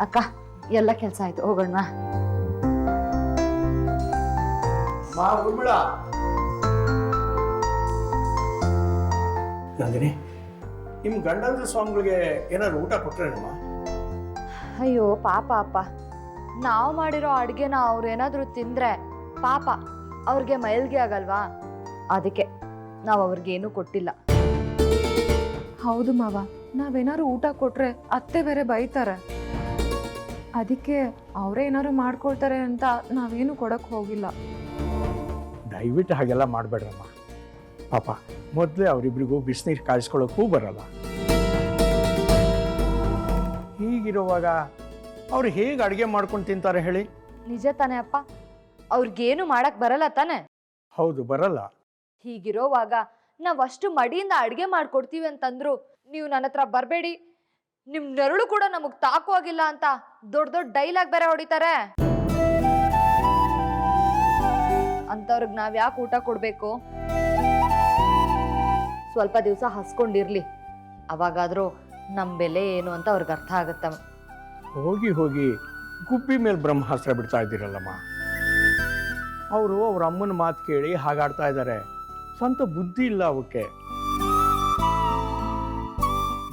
ಅಕ್ಕ ಎಲ್ಲ ಕೆಲಸ ಆಯ್ತು. ಹೋಗೋಣ. ನಂದಿನಿ ನಿಮ್ಮ ಗಂಡಂದ್ರ ಸ್ವಾಮಿಗಳಿಗೆ ಏನಾದ್ರು ಊಟ ಕೊಟ್ರೇನಮ್ಮ ಅಯ್ಯೋ ಪಾಪ ಅಪ್ಪ. ನಾವು ಮಾಡಿರೋ ಅಡುಗೆನ ಅವ್ರು ಏನಾದರೂ ತಿಂದ್ರೆ ಪಾಪ ಅವ್ರಿಗೆ ಮೈಲ್ಗೆ ಆಗಲ್ವಾ? ಅದಕ್ಕೆ ನಾವು ಅವ್ರಿಗೇನು ಕೊಟ್ಟಿಲ್ಲ. ಹೌದು ಮಾವ ನಾವೇನಾದ್ರು ಊಟ ಕೊಟ್ರೆ ಅತ್ತೆ ಬೇರೆ ಬೈತಾರೆ. ಅದಕ್ಕೆ ಅವರೇ ಏನಾದ್ರು ಮಾಡ್ಕೊಳ್ತಾರೆ ಅಂತ ನಾವೇನು ಕೊಡಕ್ಕೆ ಹೋಗಿಲ್ಲ. ದಯವಿಟ್ಟು ಹಾಗೆಲ್ಲ ಮಾಡಬೇಡ್ರಮ್ಮ. ಪಾಪ ಮೊದಲೇ ಅವರಿಬ್ರಿಗೂ ಬಿಸಿನೀರು ಕಾಯಿಸ್ಕೊಳ್ಳೋಕ್ಕೂ ಬರಲ್ಲ. ಹೀಗಿರುವಾಗ ಅವ್ರು ಹೇಗೆ ಅಡುಗೆ ಮಾಡ್ಕೊಂಡು ತಿಂತಾರೆ ಹೇಳಿ? ನಿಜ ತಾನೇ ಅಪ್ಪ. ಅವ್ರಿಗೇನು ಮಾಡಕ್ ಬರಲ್ಲ ತಾನೆ? ಹೌದು ಬರಲ್ಲ. ಹೀಗಿರೋವಾಗ ನಾವ್ ಅಷ್ಟು ಮಡಿಯಿಂದ ಅಡ್ಗೆ ಮಾಡ್ಕೊಡ್ತೀವಿ ಅಂತಂದ್ರು ನೀವು ನನ್ನ ಹತ್ರ ಬರಬೇಡಿ. ನಿಮ್ ನೆರಳು ಕೂಡ ನಮಗ್ ತಾಕುವಾಗಿಲ್ಲ ಅಂತ ದೊಡ್ಡ ದೊಡ್ಡ ಡೈಲಾಗ್ ಬೇರೆ ಹೊಡಿತಾರೆ. ಅಂತವ್ರಿಗೆ ನಾವ್ ಯಾಕೆ ಊಟ ಕೊಡ್ಬೇಕು? ಸ್ವಲ್ಪ ದಿವಸ ಹಸ್ಕೊಂಡಿರ್ಲಿ. ಅವಾಗಾದ್ರೂ ನಮ್ ಬೆಲೆ ಏನು ಅಂತ ಅವ್ರಿಗೆ ಅರ್ಥ ಆಗತ್ತ. ಹೋಗಿ ಹೋಗಿ ಗುಬ್ಬಿ ಮೇಲೆ ಬ್ರಹ್ಮಾಸ್ತ್ರ ಬಿಡ್ತಾ ಇದ್ದೀರಲ್ಲಮ್ಮ. ಅವರು ಅವ್ರ ಅಮ್ಮನ ಮಾತು ಕೇಳಿ ಹಾಗಾಡ್ತಾ ಇದ್ದಾರೆ ಸ್ವಂತ ಬುದ್ಧಿ ಇಲ್ಲ ಅವಕ್ಕೆ.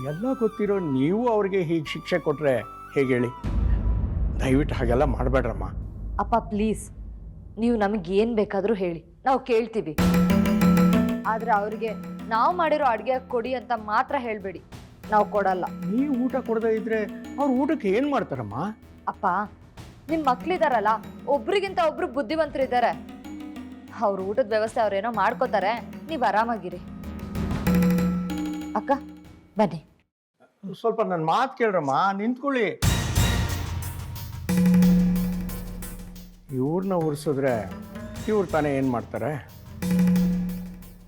ಎಲ್ಲ ಗೊತ್ತಿರೋ ನೀವು ಅವ್ರಿಗೆ ಹೀಗೆ ಶಿಕ್ಷೆ ಕೊಟ್ರೆ ಹೇಗೆ ಹೇಳಿ? ದಯವಿಟ್ಟು ಹಾಗೆಲ್ಲ ಮಾಡಬೇಡ್ರಮ್ಮ. ಅಪ್ಪ ಪ್ಲೀಸ್ ನೀವು ನಮಗೆ ಏನು ಬೇಕಾದರೂ ಹೇಳಿ. ನಾವು ಕೇಳ್ತೀವಿ. ಆದರೆ ಅವ್ರಿಗೆ ನಾವು ಮಾಡಿರೋ ಅಡುಗೆ ಕೊಡಿ ಅಂತ ಮಾತ್ರ ಹೇಳಬೇಡಿ. ನಾವು ಕೊಡಲ್ಲ. ನೀವು ಊಟ ಕೊಡದೇ ಇದ್ರೆ ಅವ್ರು ಊಟಕ್ಕೆ ಏನು ಮಾಡ್ತಾರಮ್ಮ? ಅಪ್ಪ ನಿಮ್ಮ ಮಕ್ಳಿದಾರಲ್ಲ ಒಬ್ರಿಗಿಂತ ಒಬ್ರು ಬುದ್ಧಿವಂತರಿದ್ದಾರೆ ಅವ್ರ ಊಟದ ವ್ಯವಸ್ಥೆ ಅವ್ರೇನೋ ಮಾಡ್ಕೋತಾರೆ. ನೀವು ಆರಾಮಾಗಿರಿ. ಅಕ್ಕ ಬನ್ನಿ. ಸ್ವಲ್ಪ ನನ್ನ ಮಾತು ಕೇಳ್ರಮ್ಮ, ನಿಂತ್ಕೊಳ್ಳಿ. ಇವ್ರನ್ನ ಉರ್ಸಿದ್ರೆ ಇವ್ರು ತಾನೇ ಏನು ಮಾಡ್ತಾರೆ?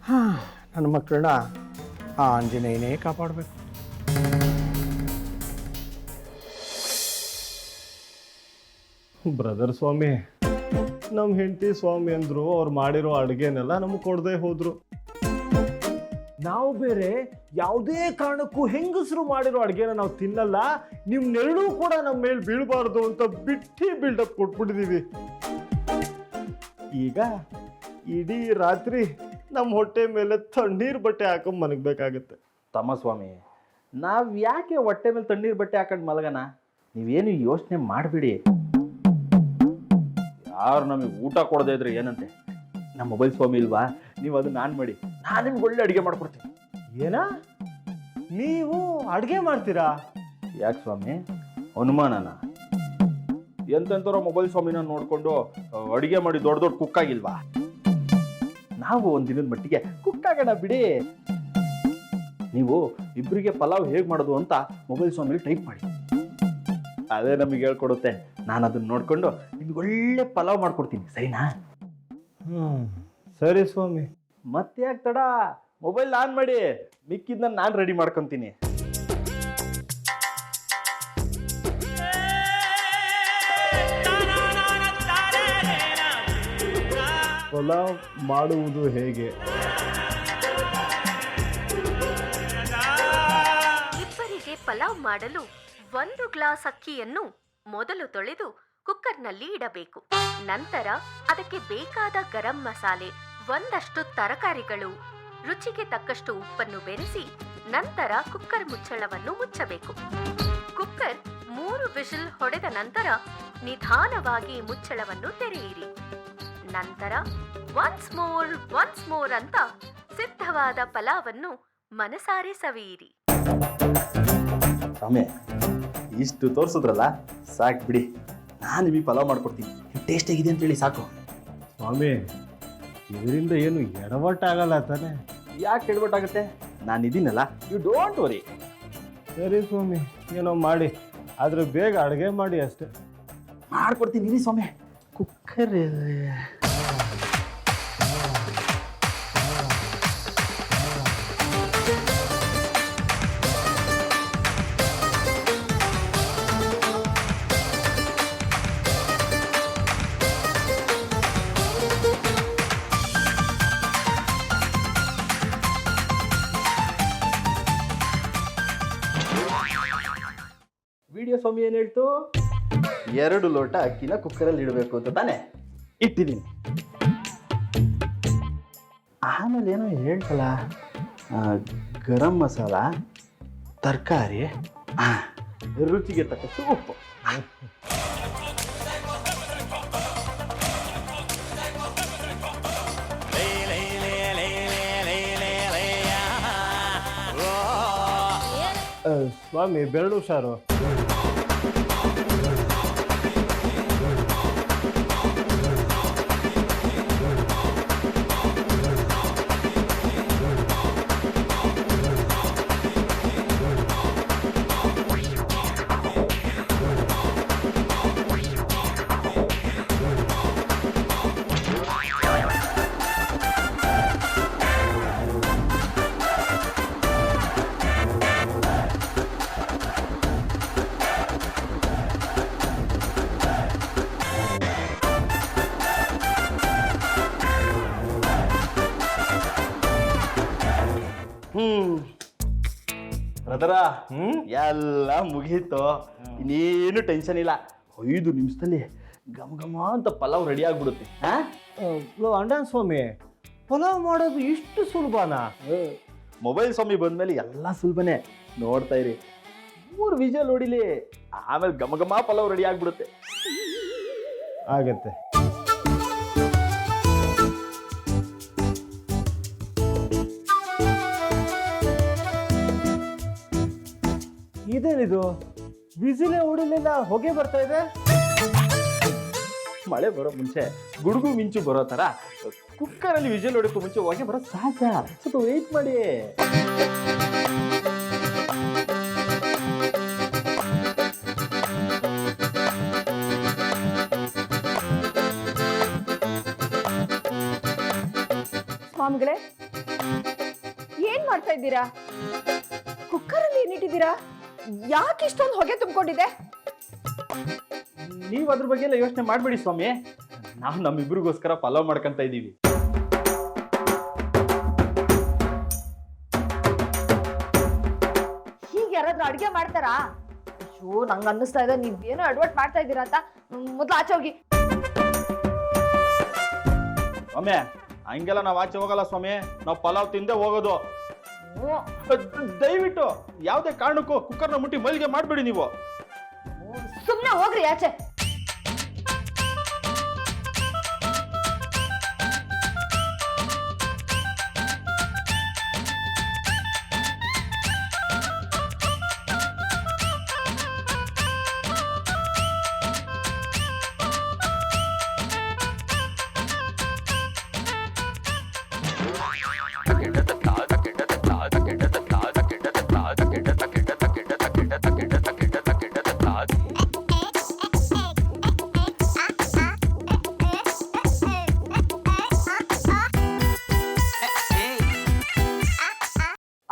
ಹಾಂ ನನ್ನ ಮಕ್ಕಳನ್ನ ಆ ಆಂಜನೇಯನೇ ಕಾಪಾಡಬೇಕು. ಬ್ರದರ್ ಸ್ವಾಮಿ ನಮ್ಮ ಹೆಂಡತಿ ಸ್ವಾಮಿ ಅಂದರು ಅವ್ರು ಮಾಡಿರೋ ಅಡುಗೆನೆಲ್ಲ ನಮಗೆ ಕೊಡದೆ ಹೋದ್ರು. ನಾವು ಬೇರೆ ಯಾವುದೇ ಕಾರಣಕ್ಕೂ ಹೆಂಗಸರು ಮಾಡಿರೋ ಅಡುಗೆನ ನಾವು ತಿನ್ನಲ್ಲ. ನಿಮ್ಮ ನೆರಳು ಕೂಡ ನಮ್ಮ ಮೇಲೆ ಬೀಳಬಾರ್ದು ಅಂತ ಬಿಟ್ಟಿ ಬಿಲ್ಡಪ್ ಕೊಟ್ಬಿಟ್ಟಿದ್ದೀವಿ ಈಗ ಇಡೀ ರಾತ್ರಿ ನಮ್ಮ ಹೊಟ್ಟೆ ಮೇಲೆ ತಣ್ಣೀರು ಬಟ್ಟೆ ಹಾಕೊಂಡು ಮಲಗಬೇಕಾಗತ್ತೆ. ತಮ್ಮಸ್ವಾಮಿ ನಾವು ಯಾಕೆ ಹೊಟ್ಟೆ ಮೇಲೆ ತಣ್ಣೀರು ಬಟ್ಟೆ ಹಾಕೊಂಡು ಮಲಗನ ನೀವೇನು ಯೋಚನೆ ಮಾಡಬೇಡಿ. ಯಾರು ನಮಗೆ ಊಟ ಕೊಡದೇ ಇದ್ರೆ ಏನಂತೆ? ನಮ್ಮ ಮೊಬೈಲ್ ಸ್ವಾಮಿ ಇಲ್ವಾ? ನೀವು ಅದನ್ನ ನಾನು ಮಾಡಿ. ನಾನು ನಿಮ್ಗೆ ಒಳ್ಳೆ ಅಡುಗೆ ಮಾಡ್ಕೊಡ್ತೀನಿ. ಏನ? ನೀವು ಅಡುಗೆ ಮಾಡ್ತೀರಾ? ಯಾಕೆ ಸ್ವಾಮಿ? ಅನುಮಾನನ? ಎಂತೆಂಥವ್ರ ಮೊಬೈಲ್ ಸ್ವಾಮಿನ ನೋಡ್ಕೊಂಡು ಅಡುಗೆ ಮಾಡಿ ದೊಡ್ಡ ದೊಡ್ಡ ಕುಕ್ ಆಗಿಲ್ವಾ? ನಾವು ಒಂದು ದಿನದ ಮಟ್ಟಿಗೆ ಕುಕ್ ಆಗೋಣ ಬಿಡಿ. ನೀವು ಇಬ್ಬರಿಗೆ ಪಲಾವ್ ಹೇಗೆ ಮಾಡೋದು ಅಂತ ಮೊಬೈಲ್ ಸ್ವಾಮಿಲಿ ಟೈಪ್ ಮಾಡಿ. ಅದೇ ನಮಗೆ ಹೇಳ್ಕೊಡುತ್ತೆ. ನಾನು ಅದನ್ನ ನೋಡ್ಕೊಂಡು ನಿಮ್ಗೆ ಒಳ್ಳೆ ಪಲಾವ್ ಮಾಡ್ಕೊಡ್ತೀನಿ. ಸರಿನಾ? ಹ್ಮ್. ಸರಿ ಸ್ವಾಮಿ. ಮತ್ತೆ ಯಾಕೆ ತಡ? ಮೊಬೈಲ್ ಆನ್ ಮಾಡಿ. ಮಿಕ್ಕಿದ್ನ ನಾನು ರೆಡಿ ಮಾಡ್ಕೊತೀನಿ. ಪಲಾವ್ ಮಾಡುವುದು ಹೇಗೆ? ಇಬ್ಬರಿಗೆ ಪಲಾವ್ ಮಾಡಲು ಒಂದು ಗ್ಲಾಸ್ ಅಕ್ಕಿಯನ್ನು ಮೊದಲು ತೊಳೆದು ಕುಕ್ಕರ್ನಲ್ಲಿ ಇಡಬೇಕು. ನಂತರ ಅದಕ್ಕೆ ಬೇಕಾದ ಗರಂ ಮಸಾಲೆ, ಒಂದಷ್ಟು ತರಕಾರಿಗಳು. ರುಚಿಗೆ ತಕ್ಕಷ್ಟು ಉಪ್ಪನ್ನು ಬೆರೆಸಿ ನಂತರ ಕುಕ್ಕರ್ ಮುಚ್ಚಳವನ್ನು ಮುಚ್ಚಬೇಕು. ಕುಕ್ಕರ್ ಮೂರು ವಿಷಲ್ ಹೊಡೆದ ನಂತರ ನಿಧಾನವಾಗಿ ಮುಚ್ಚಳವನ್ನು ತೆರೆಯಿರಿ. ನಂತರ ಒನ್ಸ್ ಮೋರ್ ಒನ್ಸ್ ಮೋರ್ ಅಂತ ಸಿದ್ಧವಾದ ಪಲಾವನ್ನು ಮನಸಾರೆ ಸವಿಯಿರಿ. ಇಷ್ಟು ತೋರಿಸಿದ್ರಲ್ಲ, ಸಾಕು ಬಿಡಿ. ನಾನು ನಿಮಗೆ ಪಲಾವ್ ಮಾಡ್ಕೊಡ್ತೀನಿ. ಟೇಸ್ಟ್ ಆಗಿದೆ ಅಂತೇಳಿ ಸಾಕು. ಸ್ವಾಮಿ ಇದರಿಂದ ಏನು ಎಡವಟ್ಟಾಗಲ್ಲ ತಾನೆ? ಯಾಕೆ ಕೆಡ್ಬಟ್ಟಾಗುತ್ತೆ ನಾನು ಇದೀನಲ್ಲ ಯು ಡೋಂಟ್ ವರಿ ಸರಿ ಸ್ವಾಮಿ ಏನೋ ಮಾಡಿ ಆದ್ರೆ ಬೇಗ ಅಡುಗೆ ಮಾಡಿ ಅಷ್ಟೇ. ಮಾಡ್ಕೊಡ್ತೀನಿ ಇರಿ ಸ್ವಾಮಿ. ಕುಕ್ಕರ್ ವಿಡಿಯೋ ಏನ್ ಹೇಳ್ತು ಎರಡು ಲೋಟ ಅಕ್ಕಿನ ಕುಕ್ಕರಲ್ಲಿ ಇಡಬೇಕು ಅಂತ ತಾನೆ ಇಟ್ಟಿದ್ದೀನಿ ಆಮೇಲೆ ಏನೋ ಹೇಳ್ತಲ್ಲ ಗರಂ ಮಸಾಲ ತರಕಾರಿ ರುಚಿಗೆ ತಕ್ಕಷ್ಟು ಉಪ್ಪು ಆ, ಸ್ವಾಮಿ ಬೆರಳು ಹುಷಾರು ಹ್ಮ್? ಎಲ್ಲ ಮುಗೀತು. ಇನ್ನೇನು ಟೆನ್ಷನ್ ಇಲ್ಲ. ಐದು ನಿಮಿಷದಲ್ಲಿ ಘಮ ಘಮ ಅಂತ ಪಲಾವ್ ರೆಡಿ ಆಗ್ಬಿಡುತ್ತೆ. ಅಂಡನ್ ಸ್ವಾಮಿ ಪಲಾವ್ ಮಾಡೋದು ಇಷ್ಟು ಸುಲಭನಾ? ಮೊಬೈಲ್ ಸ್ವಾಮಿ ಬಂದ್ಮೇಲೆ ಎಲ್ಲ ಸುಲಭನೇ. ನೋಡ್ತಾ ಇರಿ. ಮೂರು ವಿಜಲ್ ನೋಡಿಲಿ ಆಮೇಲೆ ಘಮ ಘಮ ಪಲಾವ್ ರೆಡಿ ಆಗ್ಬಿಡುತ್ತೆ. ಆಗತ್ತೆ. ಇದೇನಿದು ಬಿಸಿಲೇ ಉಡಲಿಲ್ಲ ಹೊಗೆ ಬರ್ತಾ ಇದೆ? ಮಳೆ ಬರೋ ಮುಂಚೆ ಗುಡುಗು ಮಿಂಚು ಬರೋ ತರ ಕುಕ್ಕರಲ್ಲಿ ವಿಜಲ್ ಹೊಡಕ್ಕೂ ಮುಂಚೆ ಹೊಗೆ ಬರೋ ಸಹಜ. ಸ್ವಲ್ಪ ವೆಯ್ಟ್ ಮಾಡಿ. ಸ್ವಾಮಿಗಳೇ ಏನ್ ಮಾಡ್ತಾ ಇದ್ದೀರಾ? ಕುಕ್ಕರಲ್ಲಿ ಏನಿಟ್ಟಿದ್ದೀರಾ ಯಾಕೆ ಇಷ್ಟೊಂದು ಹೊಗೆ ತುಂಬಿಕೊಂಡಿದೆ ನೀವು ಅದ್ರ ಬಗ್ಗೆ ಎಲ್ಲ ಯೋಚನೆ ಮಾಡಬೇಡಿ ಸ್ವಾಮಿ. ನಾವು ನಮ್ಮಿಬ್ರಿಗೋಸ್ಕರ ಫಾಲೋ ಮಾಡ್ಕೊಂತ ಇದ್ದೀವಿ ಹೀಗೆ ಯಾರಾದ್ರೂ ಅಡುಗೆ ಮಾಡ್ತಾರಾ? ಅಯ್ಯೋ ನಂಗೆ ಅನ್ನಿಸ್ತಾ ಇದೆ. ನೀವೇನೋ ಅಡ್ವರ್ಟ್ ಮಾಡ್ತಾ ಇದ್ದೀರಾ ಅಂತ. ಮೊದ್ಲು ಆಚೆ ಹೋಗಿ. ಸ್ವಾಮಿ ಹಂಗೆಲ್ಲ ನಾವು ಆಚೆ ಹೋಗಲ್ಲ ಸ್ವಾಮಿ. ನಾವು ಪಲಾವ್ ತಿಂದೇ ಹೋಗೋದು. ದಯವಿಟ್ಟು ಯಾವುದೇ ಕಾರಣಕ್ಕೂ ಕುಕ್ಕರ್ನ ಮುಟ್ಟಿ ಮಲ್ಲಿಗೆ ಮಾಡಬೇಡಿ ನೀವು. ಸುಮ್ಮನೆ ಹೋಗ್ರಿ ಆಚೆ.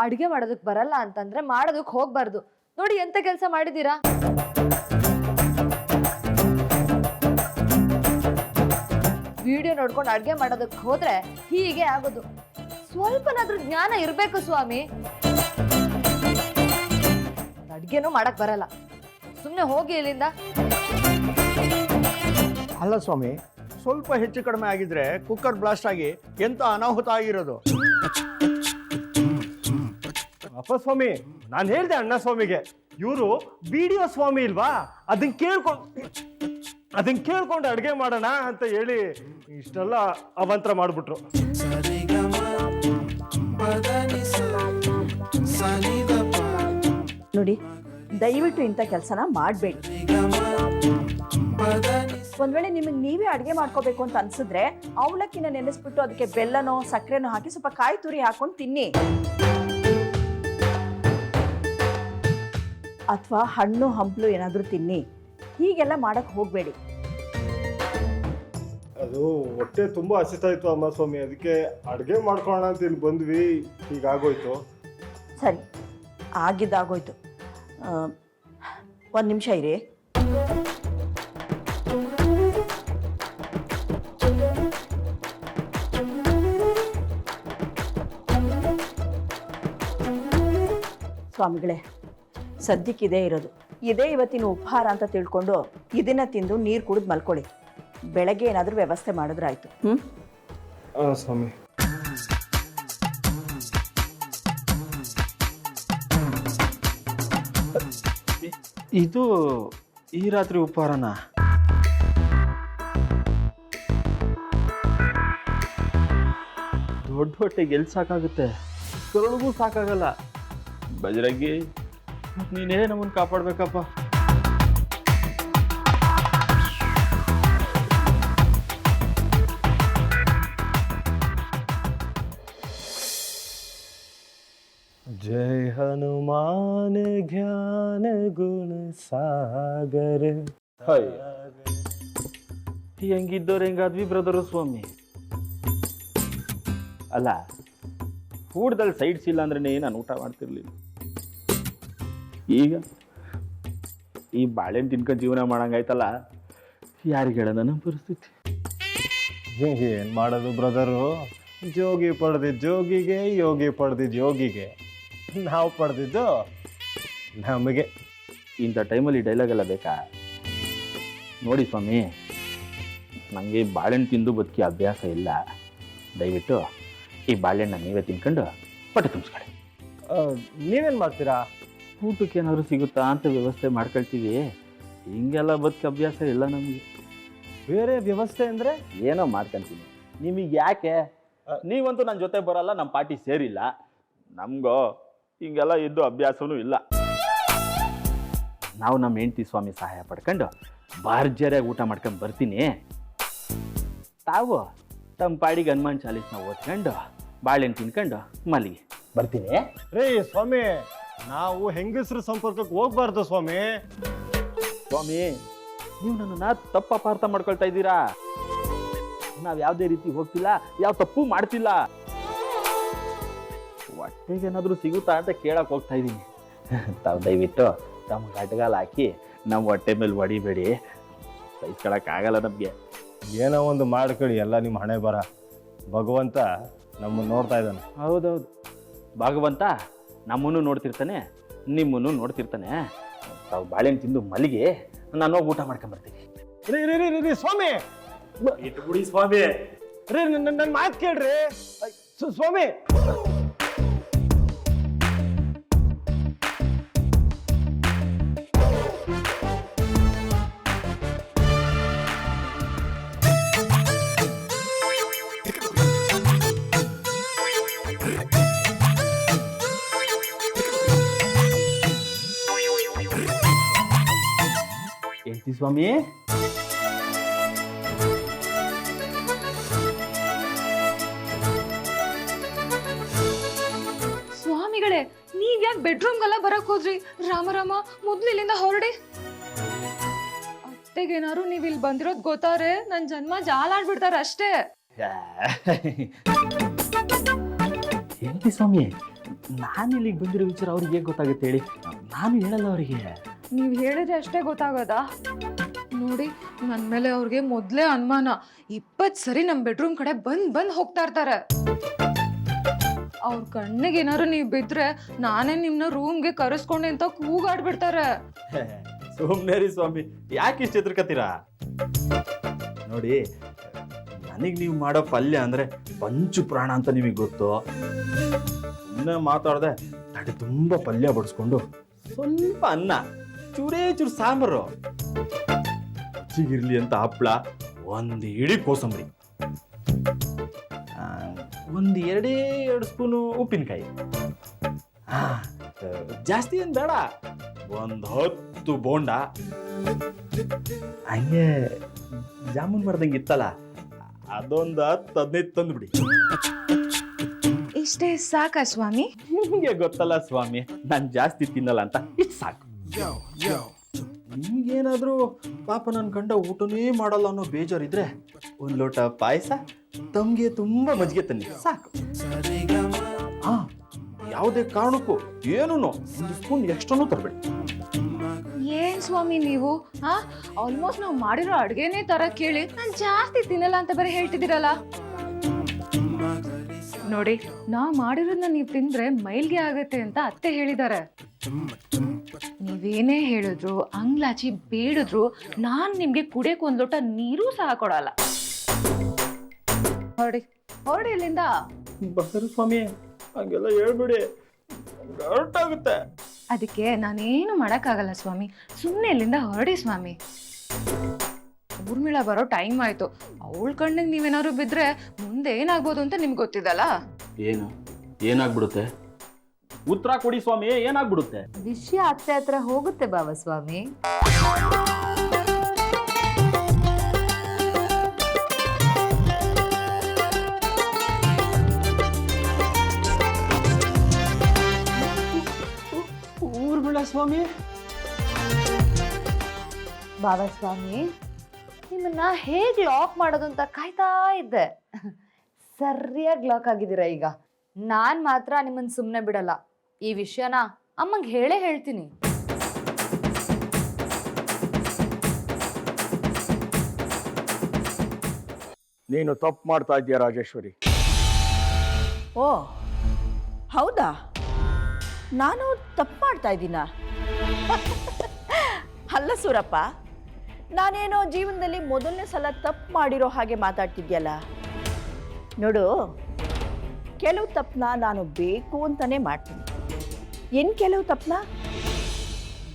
ಅಡ್ಗೆ ಮಾಡೋದಕ್ಕೆ ಬರಲ್ಲ ಅಂತಂದ್ರೆ ಮಾಡೋದಕ್ಕೆ ಹೋಗ್ಬಾರ್ದು. ನೋಡಿ ಎಂತ ಕೆಲಸ ಮಾಡಿದ್ದೀರಾ? ವಿಡಿಯೋ ನೋಡ್ಕೊಂಡು ಅಡುಗೆ ಮಾಡೋದಕ್ಕೆ ಹೋದ್ರೆ ಹೀಗೆ ಆಗೋದು. ಸ್ವಲ್ಪನಾದ್ರೂ ಜ್ಞಾನ ಇರಬೇಕು ಸ್ವಾಮಿ. ಅಡುಗೆನೂ ಮಾಡಕ್ ಬರಲ್ಲ. ಸುಮ್ಮನೆ ಹೋಗಿ ಇಲ್ಲಿಂದ. ಅಲ್ಲ ಸ್ವಾಮಿ, ಸ್ವಲ್ಪ ಹೆಚ್ಚು ಕಡಿಮೆ ಆಗಿದ್ರೆ ಕುಕ್ಕರ್ ಬ್ಲಾಸ್ಟ್ ಆಗಿ ಎಂತ ಅನಾಹುತ ಆಗಿರೋದು? ಅಪ್ಪ ಸ್ವಾಮಿ, ನಾನು ಹೇಳ್ದೆ ಅಣ್ಣ ಸ್ವಾಮಿಗೆ, ಇವರು ವಿಡಿಯೋ ಸ್ವಾಮಿ ಇಲ್ವಾ? ಅದನ್ನ ಕೇಳ್ಕೊಂಡು ಅದನ್ನ ಕೇಳ್ಕೊಂಡು ಅಡುಗೆ ಮಾಡೋಣ ಅಂತ ಹೇಳಿ ಇಷ್ಟೆಲ್ಲ ಅವಂತರ ಮಾಡ್ಬಿಟ್ರು. ನೋಡಿ, ದಯವಿಟ್ಟು ಇಂಥ ಕೆಲಸನ ಮಾಡಬೇಡಿ. ಒಂದ್ ವೇಳೆ ನಿಮಗೆ ನೀವೇ ಅಡುಗೆ ಮಾಡ್ಕೋಬೇಕು ಅಂತ ಅನ್ಸಿದ್ರೆ ಅವಲಕ್ಕಿನ ನೆನೆಸ್ಬಿಟ್ಟು ಅದಕ್ಕೆ ಬೆಲ್ಲನೋ, ಸಕ್ಕರೆನೋ ಹಾಕಿ ಸ್ವಲ್ಪ ಕಾಯಿ ತುರಿ ಹಾಕೊಂಡು ತಿನ್ನಿ. ಅಥವಾ ಹಣ್ಣು ಹಂಪಲು ಏನಾದರೂ ತಿನ್ನಿ. ಹೀಗೆಲ್ಲ ಮಾಡಕ್ಕೆ ಹೋಗಬೇಡಿ. ಅದು ಹೊಟ್ಟೆ ತುಂಬ ಹಸಿತಾ ಇತ್ತು ಅಮ್ಮ ಸ್ವಾಮಿ. ಅದಕ್ಕೆ ಅಡುಗೆ ಮಾಡ್ಕೊಳ್ಳೋಣ ಅಂತ ಇಲ್ಲಿ ಬಂದ್ವಿ. ಹೀಗಾಗೋಯ್ತು. ಸರಿ. ಆಗಿದ್ದಾಗೋಯ್ತು. ಒಂದು ನಿಮಿಷ ಇರಿ. ಸ್ವಾಮಿಗಳೇ ಸದ್ಯಕ್ಕಿದೇ ಇರೋದು. ಇದೇ ಇವತ್ತಿನ ಉಪಹಾರ ಅಂತ ತಿಳ್ಕೊಂಡು ಇದನ್ನ ತಿಂದು ನೀರು ಕುಡಿದು ಮಲ್ಕೊಳ್ಳಿ. ಬೆಳಗ್ಗೆ ಏನಾದರೂ ವ್ಯವಸ್ಥೆ ಮಾಡಿದ್ರಾಯ್ತು ಹ್ಞೂ ಆ, ಸ್ವಾಮಿ. ಇದು ಈ ರಾತ್ರಿ ಉಪಹಾರನ? ದೊಡ್ಡ ಹೊಟ್ಟೆಗೆ ಎಲ್ಲಿ ಸಾಕಾಗುತ್ತೆ? ಕರುಳಿಗೂ ಸಾಕಾಗಲ್ಲ. ಬಜರಂಗಿ ನೀನೇ ನಮ್ಮನ್ನು ಕಾಪಾಡ್ಬೇಕಪ್ಪ जय हनुमान ज्ञान गुण सागर ಹೆಂಗಿದ್ದವ್ರು ಹೆಂಗಾದ್ವಿ ಬ್ರದರು ಸ್ವಾಮಿ ಅಲ್ಲ ಊಟದಲ್ಲಿ ಸೈಡ್ಸ್ ಇಲ್ಲ ಅಂದ್ರೆ ನಾನು ಊಟ ಮಾಡ್ತಿರ್ಲಿಲ್ಲ ಈಗ ಈ ಬಾಳೆಹಣ್ಣು ತಿನ್ಕೊಂಡು ಜೀವನ ಮಾಡಂಗಾಯ್ತಲ್ಲ ಯಾರಿಗೆ ಹೇಳೋಣ ನಮ್ಮ ಪರಿಸ್ಥಿತಿ? ಏನು ಮಾಡೋದು ಬ್ರದರು? ಜೋಗಿ ಪಡೆದಿದ್ದು ಜೋಗಿಗೆ ಯೋಗಿ ಪಡೆದಿದ್ದು ಯೋಗಿಗೆ ನಾವು ಪಡೆದಿದ್ದು ನಮಗೆ. ಇಂಥ ಟೈಮಲ್ಲಿ ಡೈಲಾಗ್ ಎಲ್ಲ ಬೇಕಾ? ನೋಡಿ ಸ್ವಾಮಿ ನನಗೆ ಬಾಳೆಹಣ್ಣು ತಿಂದು ಬದುಕಿ ಅಭ್ಯಾಸ ಇಲ್ಲ. ದಯವಿಟ್ಟು ಈ ಬಾಳೆಹಣ್ಣ ನೀವೇ ತಿನ್ಕೊಂಡು ಹೊಟ್ಟೆ ತುಂಬಿಸ್ಕೊಳ್ಳಿ. ನೀವೇನ್ ಮಾಡ್ತೀರಾ? ಊಟಕ್ಕೆ ಏನಾದ್ರು ಸಿಗುತ್ತಾ ಅಂತ ವ್ಯವಸ್ಥೆ ಮಾಡ್ಕೊಳ್ತೀವಿ. ಹಿಂಗೆಲ್ಲ ಬದುಕು ಅಭ್ಯಾಸ ಇಲ್ಲ ನಮಗೆ. ಬೇರೆ ವ್ಯವಸ್ಥೆ ಅಂದ್ರೆ? ಏನೋ ಮಾಡ್ಕೊಂತೀನಿ. ನಿಮಗೆ ಯಾಕೆ? ನೀವಂತೂ ನನ್ನ ಜೊತೆ ಬರಲ್ಲ ನಮ್ಮ ಪಾರ್ಟಿ ಸೇರಿಲ್ಲ. ನಮಗೋ ಹಿಂಗೆಲ್ಲ ಇದ್ದು ಅಭ್ಯಾಸವೂ ಇಲ್ಲ. ನಾವು ನಮ್ಮ ಹೆಂಡತಿ ಸ್ವಾಮಿ ಸಹಾಯ ಪಡ್ಕೊಂಡು ಭರ್ಜರಿಯಾಗಿ ಊಟ ಮಾಡ್ಕೊಂಡು ಬರ್ತೀನಿ. ತಾವು ತಮ್ಮ ಪಾಡಿಗೆ ಹನುಮಾನ್ ಚಾಲೀಸ್ನ ಓದ್ಕೊಂಡು ಬಾಳೆಹಣ್ಣು ತಿನ್ಕೊಂಡು ಮಲ್ಲಿಗೆ ಬರ್ತೀನಿ. ರೀ ಸ್ವಾಮಿ ನಾವು ಹೆಂಗಸರ ಸಂಪರ್ಕಕ್ಕೆ ಹೋಗ್ಬಾರ್ದು ಸ್ವಾಮಿ. ಸ್ವಾಮಿ ನೀವು ನನ್ನನ್ನ ತಪ್ಪು ಅಪಾರ್ಥ ಮಾಡ್ಕೊಳ್ತಾ ಇದ್ದೀರಾ? ನಾವು ಯಾವುದೇ ರೀತಿ ಹೋಗ್ತಿಲ್ಲ ಯಾವ ತಪ್ಪು ಮಾಡ್ತಿಲ್ಲ. ಹೊಟ್ಟೆಗೆ ಏನಾದರೂ ಸಿಗುತ್ತಾ ಅಂತ ಕೇಳಕ್ ಹೋಗ್ತಾ ಇದ್ದೀನಿ. ತಾವು ದಯವಿಟ್ಟು ತಮ್ಮ ಗಟ್ಗಾಲ ಹಾಕಿ ನಮ್ಮ ಹೊಟ್ಟೆ ಮೇಲೆ ಹೊಡಿಬೇಡಿ. ಸಹಿಸ್ಕೊಳಕ್ಕಾಗಲ್ಲ ನಮಗೆ. ಏನೋ ಒಂದು ಮಾಡ್ಕೊಳ್ಳಿ ಎಲ್ಲ ನಿಮ್ಮ ಹಣೆ ಬರ ಭಗವಂತ ನಮ್ಮನ್ನು ನೋಡ್ತಾ ಇದ್ದಾನೆ. ಹೌದೌದು. ಭಾಗವಂತ ನಮ್ಮನ್ನು ನೋಡ್ತಿರ್ತಾನೆ ನಿಮ್ಮನ್ನು ನೋಡ್ತಿರ್ತಾನೆ. ತಾವು ಬಾಳೆಹಣ್ಣು ತಿಂದು ಮಲ್ಲಿಗೆ ನಾನು ಹೋಗಿ ಊಟ ಮಾಡ್ಕೊಂಬರ್ತೀನಿ. ರೀ ರೀ ರೀ, ರೀ ರೀ ಸ್ವಾಮಿ! ಇಟ್ಬಿಡಿ ಸ್ವಾಮಿ. ರೀ ನನ್ನ ಮಾತು ಕೇಳ್ರಿ. ಸ್ವ- ಸ್ವಾಮಿ! ಹೇಳ್ತಿ ಸ್ವಾಮಿ. ಸ್ವಾಮಿಗಳೇ ನೀವ್ ಯಾಕೆ ಬೆಡ್ರೂಮ್ಗೆಲ್ಲ ಬರಕ್ ಹೋದ್ರಿ? ರಾಮ ರಾಮ ಮೊದ್ಲು ಇಲ್ಲಿಂದ ಹೊರಡಿ. ಅತ್ತೆಗೇನಾರು ನೀವ್ ಇಲ್ಲಿ ಬಂದಿರೋದ್ ಗೊತ್ತಾರೆ ನನ್ ಜನ್ಮ ಜಾಲಾಡ್ಬಿಡ್ತಾರ ಅಷ್ಟೇ. ಹೇಳಿ ಸ್ವಾಮಿ? ನಾನು ಇಲ್ಲಿಗೆ ಬಂದಿರೋ ವಿಚಾರ ಅವ್ರಿಗೆ ಹೇಗೆ ಗೊತ್ತಾಗುತ್ತೆ ಹೇಳಿ? ನಾನು ಹೇಳಲ್ಲ ಅವರಿಗೆ. ನೀವ್ ಹೇಳಿದ್ರೆ ಅಷ್ಟೇ ಗೊತ್ತಾಗೋದಾ? ನೋಡಿ ನನ್ ಮೇಲೆ ಅವ್ರಿಗೆ ಮೊದ್ಲೇ ಅನುಮಾನ. ಇಪ್ಪತ್ ಸರಿ ನಮ್ ಬೆಡ್ರೂಮ್ ಕಡೆ ಬಂದ್ ಬಂದ್ ಹೋಗ್ತಾ ಇರ್ತಾರೆ. ಅವ್ರ ಕಣ್ಣಿಗೆ ಏನಾರು ನೀವ್ ಬಿದ್ರೆ ನಾನೇ ನಿಮ್ನ ರೂಮ್ಗೆ ಕರೆಸ್ಕೊಂಡೆ ಅಂತ ಕೂಗಾಡ್ಬಿಡ್ತಾರೆ. ಸುಮ್ಮನೆ ರೀ ಸ್ವಾಮಿ. ಯಾಕೆ ಇಷ್ಟು ಎದುರ್ಕತ್ತೀರಾ ನೋಡಿ, ನನಗೆ ನೀವು ಮಾಡೋ ಪಲ್ಯ ಅಂದ್ರೆ ಪಂಚು ಪ್ರಾಣ ಅಂತ ನಿಮಗೆ ಗೊತ್ತು. ಇನ್ನ ಮಾತಾಡದೆ ತಡೆ ತುಂಬ ಪಲ್ಯ ಬಡಿಸ್ಕೊಂಡು ಸ್ವಲ್ಪ ಅನ್ನ. ಚೂರೇ ಚೂರು ಸಾಂಬಾರು. ಚಿಗಿರ್ಲಿ ಅಂತ ಹಪ್ಪಳ ಒಂದು ಇಡೀ ಕೋಸಂಬರಿ. ಒಂದು ಎರಡೇ ಎರಡು ಸ್ಪೂನು ಉಪ್ಪಿನಕಾಯಿ. ಜಾಸ್ತಿ ಏನು ಬೇಡ ಒಂದು ಹತ್ತು ಬೋಂಡ. ಹಂಗೆ ಜಾಮೂನ್ ಮಾಡ್ದಂಗೆ ಇತ್ತಲ್ಲ ಅದೊಂದು ಹತ್ತು ಹದಿನೈದು ತಂದ್ಬಿಡಿ. ಇಷ್ಟೇ ಸಾಕಾ ಸ್ವಾಮಿ? ನಿಮಗೆ ಗೊತ್ತಲ್ಲ ಸ್ವಾಮಿ ನಾನು ಜಾಸ್ತಿ ತಿನ್ನಲ್ಲ ಅಂತ ಇಷ್ಟು ಸಾಕು. ನಿಮ್ಗೇನಾದ್ರೂ ಪಾಪ ನನ್ನ ಗಂಡ ಊಟನೇ ಮಾಡಲ್ಲ ಅನ್ನೋ ಬೇಜಾರಿದ್ರೆ ಒಂದು ಲೋಟ ಪಾಯಸ ತಮಗೆ ತುಂಬಾ ಮಜ್ಜಿಗೆ ತನ್ನಿ ಸಾಕು. ಹಾ ಯಾವುದೇ ಕಾರಣಕ್ಕೂ ಏನೂ ಒಂದು ಸ್ಪೂನ್ ಎಕ್ಸ್ಟ್ರಾನು ತರಬೇಡಿ. ಏನ್ ಸ್ವಾಮಿ ನೀವು ಹಾ ಆಲ್ಮೋಸ್ಟ್ ನಾವು ಮಾಡಿರೋ ಅಡುಗೆನೇ ತರ ಕೇಳಿ ನಾನು ಜಾಸ್ತಿ ತಿನ್ನಲ್ಲ ಅಂತ ಬರೀ ಹೇಳ್ತಿದ್ದೀರಲ್ಲ? ನೋಡಿ ನಾವು ಮಾಡಿರೋದನ್ನ ನೀವು ತಿಂದ್ರೆ ಮೈಲ್ಗೆ ಆಗತ್ತೆ ಅಂತ ಅತ್ತೆ ಹೇಳಿದ್ದಾರೆ. ನೀವೇನೇ ಹೇಳಿದ್ರು ಅಂಗ್ಲಾಚಿ ಬೇಡಿದ್ರು ನಾನ್ ನಿಮ್ಗೆ ಕುಡಿಯಕ್ ಒಂದ್ ಲೋಟ ನೀರು ಸಹ ಕೊಡಲ್ಲ. ಹೊರಡಿ ಹೊರಡಿ ಇಲ್ಲಿಂದ. ಸ್ವಾಮಿ ಹಂಗೆಲ್ಲ ಹೇಳ್ಬಿಡಿ. ಅದಕ್ಕೆ ನಾನೇನು ಮಾಡಕ್ಕಾಗಲ್ಲ ಸ್ವಾಮಿ ಸುಮ್ಮನೆ ಇಲ್ಲಿಂದ ಹೊರಡಿ ಸ್ವಾಮಿ. ಊರ್ಮಿಳ ಬರೋ ಟೈಮ್ ಆಯ್ತು. ಅವಳ ಕಣ್ಣಿಗೆ ನೀವೇನಾದ್ರು ಬಿದ್ರೆ ಮುಂದೆ ಏನಾಗ್ಬೋದು ಅಂತ ನಿಮ್ಗೆ ಗೊತ್ತಿದಲ್ಲ? ಏನು? ಏನಾಗ್ಬಿಡುತ್ತೆ? ಉತ್ತರ ಕೊಡಿ ಸ್ವಾಮಿ ಏನಾಗ್ಬಿಡುತ್ತೆ? ವಿಷಯ ಅತ್ತೆ ಹತ್ರ ಹೋಗುತ್ತೆ ಬಾವ ಸ್ವಾಮಿ. ಊರ್ಮಿಳ ಸ್ವಾಮಿ. ಬಾವ ಸ್ವಾಮಿ ನಿಮ್ಮನ್ನ ಹೇಗ್ ಲಾಕ್ ಮಾಡೋದು ಅಂತ ಕಾಯ್ತಾ ಇದ್ದೆ. ಸರಿಯಾಗಿ ಲಾಕ್ ಆಗಿದ್ದೀರಾ ಈಗ? ನಾನ್ ಮಾತ್ರ ನಿಮ್ಮನ್ನ ಸುಮ್ಮನೆ ಬಿಡಲ್ಲ. ಈ ವಿಷಯನ ಅಮ್ಮಂಗೆ ಹೇಳೇ ಹೇಳ್ತೀನಿ. ನೀನು ತಪ್ಪು ಮಾಡ್ತಾ ಇದೀಯ ರಾಜೇಶ್ವರಿ? ಓ ಹೌದಾ? ನಾನು ತಪ್ಪು ಮಾಡ್ತಾ ಇದ್ದೀನ? ಅಲ್ಲ ಸೂರಪ್ಪ ನಾನೇನೋ ಜೀವನದಲ್ಲಿ ಮೊದಲನೇ ಸಲ ತಪ್ಪು ಮಾಡಿರೋ ಹಾಗೆ ಮಾತಾಡ್ತಿದ್ಯಲ್ಲ? ನೋಡು ಕೆಲವು ತಪ್ಪನ್ನ ನಾನು ಬೇಕು ಅಂತಲೇ ಮಾಡ್ತೀನಿ. ಇನ್ನು ಕೆಲವು ತಪ್ಪನ್ನ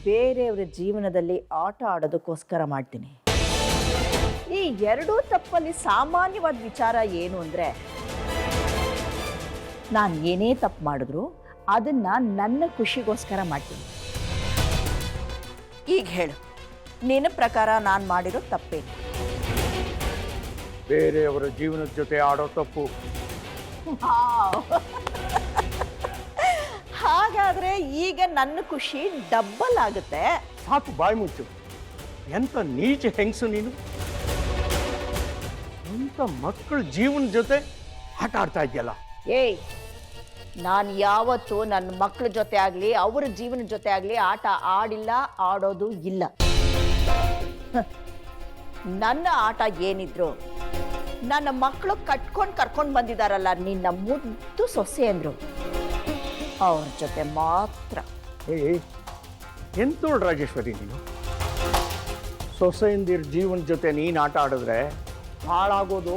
ಬೇರೆಯವರ ಜೀವನದಲ್ಲಿ ಆಟ ಆಡೋದಕ್ಕೋಸ್ಕರ ಮಾಡ್ತೀನಿ. ಈ ಎರಡೂ ತಪ್ಪಲ್ಲಿ ಸಾಮಾನ್ಯವಾದ ವಿಚಾರ ಏನು ಅಂದರೆ ನಾನು ಏನೇ ತಪ್ಪು ಮಾಡಿದ್ರು ಅದನ್ನು ನನ್ನ ಖುಷಿಗೋಸ್ಕರ ಮಾಡ್ತೀನಿ. ಈಗ ಹೇಳು ನಿನ್ನ ಪ್ರಕಾರ ನಾನು ಮಾಡಿರೋ ತಪ್ಪೇನು? ಬೇರೆಯವರ ಜೀವನದ ಜೊತೆ ಆಡೋ ತಪ್ಪು. ಹಾಗಾದ್ರೆ ಈಗ ನನ್ನ ಖುಷಿ ಡಬ್ಬಲ್ ಆಗುತ್ತೆ. ಸಾಕು ಬಾಯಿ ಮುಚ್ಚು. ಎಂತ ನೀಚ ಹೆಂಗಸು ನೀನು? ಎಂತ ಮಕ್ಕಳ ಜೀವನ ಜೊತೆ ಆಟ ಆಡ್ತಾ ಇದೆಯಲ್ಲ? ಏಯ್ ನಾನು ಯಾವತ್ತೂ ನನ್ನ ಮಕ್ಕಳ ಜೊತೆ ಆಗಲಿ ಅವರ ಜೀವನ ಜೊತೆ ಆಗಲಿ ಆಟ ಆಡಿಲ್ಲ ಆಡೋದು ಇಲ್ಲ. ಹ. ನನ್ನ ಆಟ ಏನಿದ್ರು ನನ್ನ ಮಕ್ಕಳು ಕಟ್ಕೊಂಡು ಕರ್ಕೊಂಡು ಬಂದಿದಾರಲ್ಲ ನಿನ್ನ ಮುದ್ದು ಸೊಸೆ ಅಂದ್ರು. ಅವ್ರ ಜೊತೆ ಮಾತ್ರ. ಏ ಎಂತು ರಾಜೇಶ್ವರಿ ನೀನು? ಸೊಸೆಯಿಂದಿರ ಜೀವನ ಜೊತೆ ನೀನು ಆಟ ಆಡಿದ್ರೆ ಹಾಳಾಗೋದು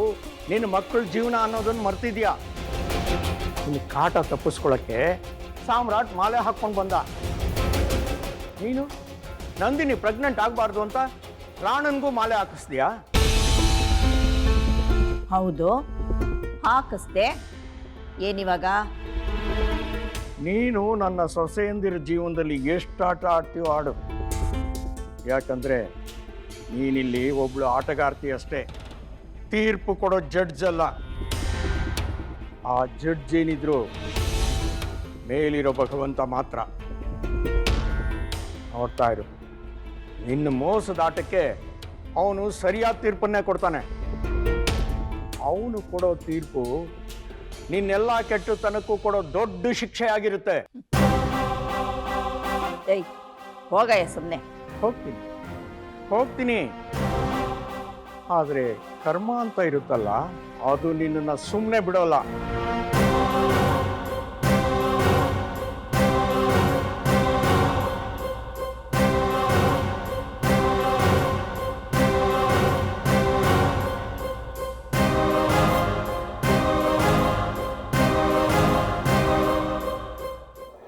ನಿನ್ನ ಮಕ್ಕಳ ಜೀವನ ಅನ್ನೋದನ್ನು ಮರ್ತಿದ್ಯಾ? ನಿನ್ನ ಕಾಟ ತಪ್ಪಿಸ್ಕೊಳಕ್ಕೆ ಸಾಮ್ರಾಟ್ ಮಾಲೆ ಹಾಕ್ಕೊಂಡು ಬಂದ. ನೀನು ನಂದಿನಿ ಪ್ರೆಗ್ನೆಂಟ್ ಆಗಬಾರ್ದು ಅಂತ ರಾಣನ್ಗೂ ಮಾಲೆ ಹಾಕಿಸ್ತೀಯಾ? ಹೌದು ಹಾಕಿಸ್ದೆ. ಏನಿವಾಗ ನೀನು ನನ್ನ ಸೊಸೆಯಂದಿರ ಜೀವನದಲ್ಲಿ ಎಷ್ಟು ಆಟ ಆಡ್ತೀಯೋ ಆಡು. ಯಾಕಂದರೆ ನೀನಿಲ್ಲಿ ಒಬ್ಳು ಆಟಗಾರ್ತಿ ಅಷ್ಟೇ. ತೀರ್ಪು ಕೊಡೋ ಜಡ್ಜ್ ಅಲ್ಲ. ಆ ಜಡ್ಜ್ ಏನಿದ್ರು ಮೇಲಿರೋ ಭಗವಂತ ಮಾತ್ರ. ನೋಡ್ತಾ ಇರು. ಇನ್ನು ಮೋಸದ ಆಟಕ್ಕೆ ಅವನು ಸರಿಯಾದ ತೀರ್ಪನ್ನೇ ಕೊಡ್ತಾನೆ. ಅವನು ಕೊಡೋ ತೀರ್ಪು ನಿನ್ನೆಲ್ಲ ಕೆಟ್ಟತನಕ್ಕೂ ಕೊಡೋ ದೊಡ್ಡ ಶಿಕ್ಷೆ ಆಗಿರುತ್ತೆ ಏಯ್ ಹೋಗಯ್ಯ ಸುಮ್ಮನೆ ಹೋಗ್ತೀನಿ. ಹೋಗ್ತೀನಿ. ಆದರೆ ಕರ್ಮ ಅಂತ ಇರುತ್ತಲ್ಲ ಅದು ನಿನ್ನನ್ನು ಸುಮ್ಮನೆ ಬಿಡೋಲ್ಲ.